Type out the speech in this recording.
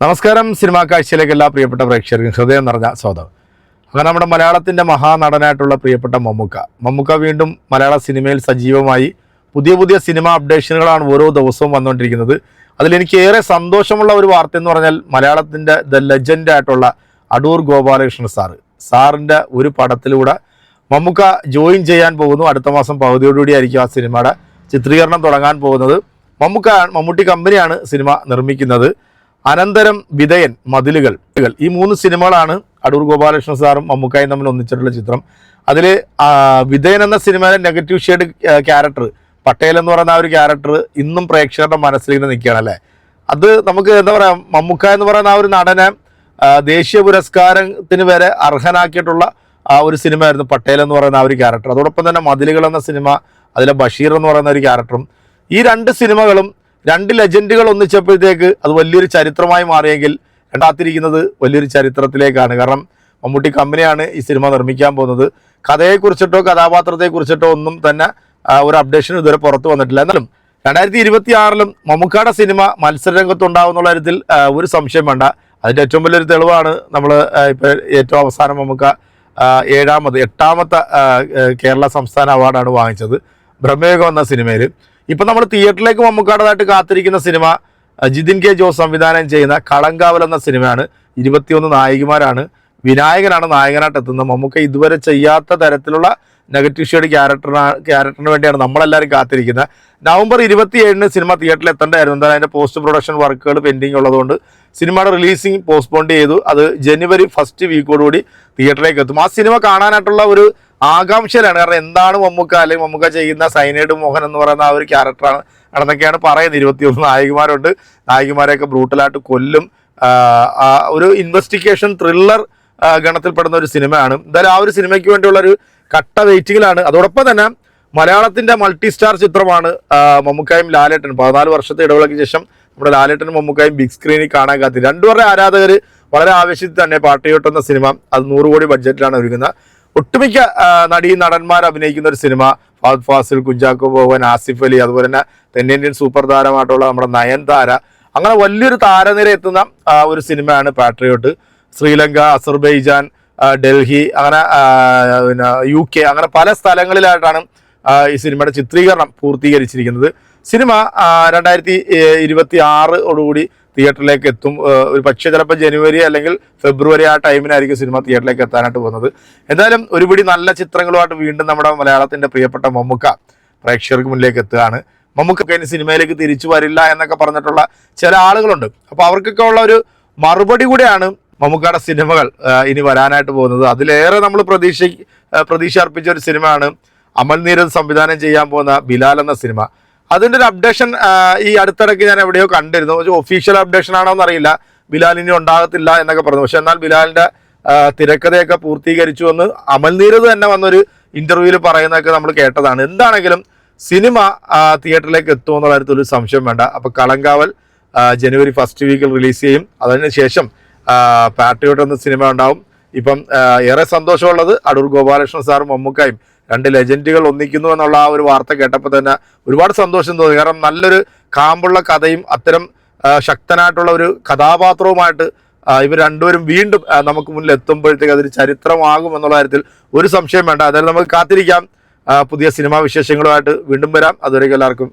നമസ്കാരം. സിനിമാ കാഴ്ചയിലേക്ക് എല്ലാ പ്രിയപ്പെട്ട പ്രേക്ഷകർക്കും ഹൃദയം നിറഞ്ഞ സ്വാഗതം. അങ്ങനെ നമ്മുടെ മലയാളത്തിന്റെ മഹാനടനായിട്ടുള്ള പ്രിയപ്പെട്ട മമ്മുക്ക. മമ്മുക്ക വീണ്ടും മലയാള സിനിമയിൽ സജീവമായി പുതിയ പുതിയ സിനിമ അപ്ഡേഷനുകളാണ് ഓരോ ദിവസവും വന്നുകൊണ്ടിരിക്കുന്നത്. അതിലെനിക്ക് ഏറെ സന്തോഷമുള്ള ഒരു വാർത്ത എന്ന് പറഞ്ഞാൽ മലയാളത്തിന്റെ ദ ലെജൻഡ് ആയിട്ടുള്ള അടൂർ ഗോപാലകൃഷ്ണൻ സാറ്. സാറിന്റെ ഒരു പടത്തിലൂടെ മമ്മുക്ക ജോയിൻ ചെയ്യാൻ പോകുന്നു. അടുത്ത മാസം പകുതിയോടുകൂടി ആയിരിക്കും ആ സിനിമയുടെ ചിത്രീകരണം തുടങ്ങാൻ പോകുന്നത്. മമ്മുക്ക മമ്മൂട്ടി കമ്പനിയാണ് സിനിമ നിർമ്മിക്കുന്നത്. അനന്തരം വിധയൻ മതിലുകൾ. ഈ മൂന്ന് സിനിമകളാണ് അടൂർ ഗോപാലകൃഷ്ണ സാറും മമ്മൂക്കായും തമ്മിൽ ഒന്നിച്ചിട്ടുള്ള ചിത്രം. അതിൽ വിധയൻ എന്ന സിനിമയിലെ നെഗറ്റീവ് ഷെയ്ഡ് ക്യാരക്ടർ പട്ടേൽ എന്ന് പറയുന്ന ആ ഒരു ക്യാരക്ടർ ഇന്നും പ്രേക്ഷകരുടെ മനസ്സിൽ ഇങ്ങനെ നിൽക്കുകയാണ് അല്ലേ? അത് നമുക്ക് എന്താ പറയുക മമ്മൂക്ക എന്ന് പറയുന്ന ആ ഒരു നടനെ ദേശീയ പുരസ്കാരത്തിന് വരെ അർഹനാക്കിയിട്ടുള്ള ആ ഒരു സിനിമയായിരുന്നു പട്ടേൽ എന്ന് പറയുന്ന ആ ഒരു ക്യാരക്ടർ അതോടൊപ്പം തന്നെ മതിലുകൾ എന്ന സിനിമ അതിലെ ബഷീർ എന്ന് പറയുന്ന ഒരു ക്യാരക്ടറും ഈ രണ്ട് സിനിമകളും രണ്ട് ലെജൻഡുകൾ ഒന്നിച്ചപ്പോഴത്തേക്ക് അത് വലിയൊരു ചരിത്രമായി മാറിയെങ്കിൽ രണ്ടാത്തിരിക്കുന്നത് വലിയൊരു ചരിത്രത്തിലേക്കാണ്. കാരണം മമ്മൂട്ടി കമ്പനിയാണ് ഈ സിനിമ നിർമ്മിക്കാൻ പോകുന്നത്. കഥയെക്കുറിച്ചിട്ടോ കഥാപാത്രത്തെക്കുറിച്ചിട്ടോ ഒന്നും തന്നെ ഒരു അപ്ഡേഷൻ ഇതുവരെ പുറത്തു വന്നിട്ടില്ല. എന്നാലും രണ്ടായിരത്തി ഇരുപത്തി ആറിലും മമ്മൂക്കാടെ സിനിമ മത്സരരംഗത്തുണ്ടാവും എന്നുള്ള കാര്യത്തിൽ ഒരു സംശയം വേണ്ട. അതിന്റെ ഏറ്റവും വലിയൊരു തെളിവാണ് നമ്മൾ ഇപ്പോൾ ഏറ്റവും അവസാനം മമ്മൂക്ക ഏഴാമത് എട്ടാമത്തെ കേരള സംസ്ഥാന അവാർഡാണ് വാങ്ങിച്ചത്. ബ്രഹ്മയുഗം എന്ന സിനിമയിൽ ഇപ്പം നമ്മൾ തിയേറ്ററിലേക്ക് മമ്മൂക്കാടതായിട്ട് കാത്തിരിക്കുന്ന സിനിമ ജിതിൻ കെ ജോസ് സംവിധാനം ചെയ്യുന്ന കളങ്കാവൽ എന്ന സിനിമയാണ്. ഇരുപത്തിയൊന്ന് നായികമാരാണ് വിനായകനാണ് നായകനായിട്ട് എത്തുന്നത്. മമ്മൂക്ക ഇതുവരെ ചെയ്യാത്ത തരത്തിലുള്ള നെഗറ്റീവ് ഷെയ്ഡ് ക്യാരക്ടറിന് ക്യാരക്ടറിന് വേണ്ടിയാണ് നമ്മളെല്ലാവരും കാത്തിരിക്കുന്നത്. നവംബർ ഇരുപത്തി ഏഴിന് സിനിമ തിയേറ്ററിൽ എത്തേണ്ടായിരുന്നു എന്തായാലും അതിന്റെ പോസ്റ്റ് പ്രൊഡക്ഷൻ വർക്കുകൾ പെൻഡിങ് ഉള്ളതുകൊണ്ട് സിനിമയുടെ റിലീസിങ് പോസ്റ്റ്പോണ്ട് ചെയ്തു. അത് ജനുവരി ഫസ്റ്റ് വീക്കോടുകൂടി തിയേറ്ററിലേക്ക് എത്തും. ആ സിനിമ കാണാനായിട്ടുള്ള ഒരു ആകാംക്ഷയിലാണ്. കാരണം എന്താണ് മമ്മൂക്ക അല്ലെങ്കിൽ മമ്മൂക്ക ചെയ്യുന്ന സൈനൈഡ് മോഹൻ എന്ന് പറയുന്ന ആ ഒരു ക്യാരക്ടറാണ് ആണെന്നൊക്കെയാണ് പറയുന്നത്. ഇരുപത്തിയൊന്ന് നായികമാരുണ്ട്. നായികമാരെയൊക്കെ ബ്രൂട്ടലായിട്ട് കൊല്ലും. ഒരു ഇൻവെസ്റ്റിഗേഷൻ ത്രില്ലർ ഗണത്തിൽപ്പെടുന്ന ഒരു സിനിമയാണ്. എന്തായാലും ആ ഒരു സിനിമയ്ക്ക് വേണ്ടിയുള്ള ഒരു കട്ട വെയിറ്റിങ്ങിലാണ് അതോടൊപ്പം തന്നെ മലയാളത്തിന്റെ മൾട്ടി സ്റ്റാർ ചിത്രമാണ് മമ്മൂക്കായും ലാലേട്ടനും. പതിനാല് വർഷത്തെ ഇടവേളയ്ക്ക് ശേഷം നമ്മുടെ ലാലേട്ടനും മമ്മൂക്കായും ബിഗ് സ്ക്രീനിൽ കാണാൻ കാത്തി രണ്ടുപേരുടെ ആരാധകർ വളരെ ആവേശത്തിൽ തന്നെ പാട്ടിയോട്ടെന്ന സിനിമ. അത് നൂറ് കോടി ബഡ്ജറ്റിലാണ് ഒരുങ്ങുന്നത്. ഒട്ടുമിക്ക നടീ നടന്മാർ അഭിനയിക്കുന്ന ഒരു സിനിമ ഫാദ് ഫാസിൽ കുഞ്ചാക്കോ ബോവൻ ആസിഫ് അലി അതുപോലെ തന്നെ തെന്നിന്ത്യൻ സൂപ്പർ താരമായിട്ടുള്ള നമ്മുടെ നയൻതാര അങ്ങനെ വലിയൊരു താരനിര എത്തുന്ന ഒരു സിനിമയാണ് പാട്രിയോട്ട് ശ്രീലങ്ക അസർബൈജാൻ ഡൽഹി അങ്ങനെ പിന്നെ യു കെ അങ്ങനെ പല സ്ഥലങ്ങളിലായിട്ടാണ് ഈ സിനിമയുടെ ചിത്രീകരണം പൂർത്തീകരിച്ചിരിക്കുന്നത്. സിനിമ രണ്ടായിരത്തി ഇരുപത്തി ആറോടുകൂടി തിയേറ്ററിലേക്ക് എത്തും. ഒരു പക്ഷേ ചിലപ്പോൾ ജനുവരി അല്ലെങ്കിൽ ഫെബ്രുവരി ആ ടൈമിനായിരിക്കും സിനിമ തിയേറ്ററിലേക്ക് എത്താനായിട്ട് പോകുന്നത്. എന്തായാലും ഒരുപിടി നല്ല ചിത്രങ്ങളുമായിട്ട് വീണ്ടും നമ്മുടെ മലയാളത്തിന്റെ പ്രിയപ്പെട്ട മമ്മുക്ക പ്രേക്ഷകർക്ക് മുന്നിലേക്ക് എത്തുകയാണ്. മമ്മുക്കൊക്കെ ഇനി സിനിമയിലേക്ക് തിരിച്ചു വരില്ല എന്നൊക്കെ പറഞ്ഞിട്ടുള്ള ചില ആളുകളുണ്ട്. അപ്പോൾ അവർക്കൊക്കെ ഉള്ള ഒരു മറുപടി കൂടെയാണ് മമ്മൂക്കയുടെ സിനിമകൾ ഇനി വരാനായിട്ട് പോകുന്നത്. അതിലേറെ നമ്മൾ പ്രതീക്ഷ പ്രതീക്ഷ അർപ്പിച്ച ഒരു സിനിമയാണ് അമൽ നീരത് സംവിധാനം ചെയ്യാൻ പോകുന്ന ബിലാൽ എന്ന സിനിമ. അതിന്റെ ഒരു അപ്ഡേഷൻ ഈ അടുത്തിടയ്ക്ക് ഞാൻ എവിടെയോ കണ്ടിരുന്നു. പക്ഷേ ഒഫീഷ്യൽ അപ്ഡേഷൻ ആണോ എന്നറിയില്ല ബിലാലിനി ഉണ്ടാകത്തില്ല എന്നൊക്കെ പറഞ്ഞു. പക്ഷെ എന്നാൽ ബിലാലിന്റെ തിരക്കഥയൊക്കെ പൂർത്തീകരിച്ചു എന്ന് അമൽ നീരദ് തന്നെ വന്നൊരു ഇന്റർവ്യൂവിൽ പറയുന്നതൊക്കെ നമ്മൾ കേട്ടതാണ്. എന്താണെങ്കിലും സിനിമ തിയേറ്ററിലേക്ക് എത്തുമെന്നുള്ള കാര്യത്തിൽ ഒരു സംശയം വേണ്ട. അപ്പോൾ കളങ്കാവൽ ജനുവരി ഫസ്റ്റ് വീക്കിൽ റിലീസ് ചെയ്യും. അതിനുശേഷം പാട്രിയോട്ട് എന്ന സിനിമ ഉണ്ടാവും. ഇപ്പം ഏറെ സന്തോഷമുള്ളത് അടൂർ ഗോപാലകൃഷ്ണൻ സാറും മമ്മൂക്കായും. രണ്ട് ലെജൻഡുകൾ ഒന്നിക്കുന്നു എന്നുള്ള ആ ഒരു വാർത്ത കേട്ടപ്പോൾ തന്നെ ഒരുപാട് സന്തോഷം തോന്നി. കാരണം നല്ലൊരു കാമ്പുള്ള കഥയും അത്തരം ശക്തനായിട്ടുള്ള ഒരു കഥാപാത്രവുമായിട്ട് ഇവർ രണ്ടുപേരും വീണ്ടും നമുക്ക് മുന്നിൽ എത്തുമ്പോഴത്തേക്ക് അതൊരു ചരിത്രമാകും എന്നുള്ള കാര്യത്തിൽ ഒരു സംശയം വേണ്ട. അതായത് നമുക്ക് കാത്തിരിക്കാം. പുതിയ സിനിമാ വിശേഷങ്ങളുമായിട്ട് വീണ്ടും വരാം. അതുവരെയ്ക്കും എല്ലാവർക്കും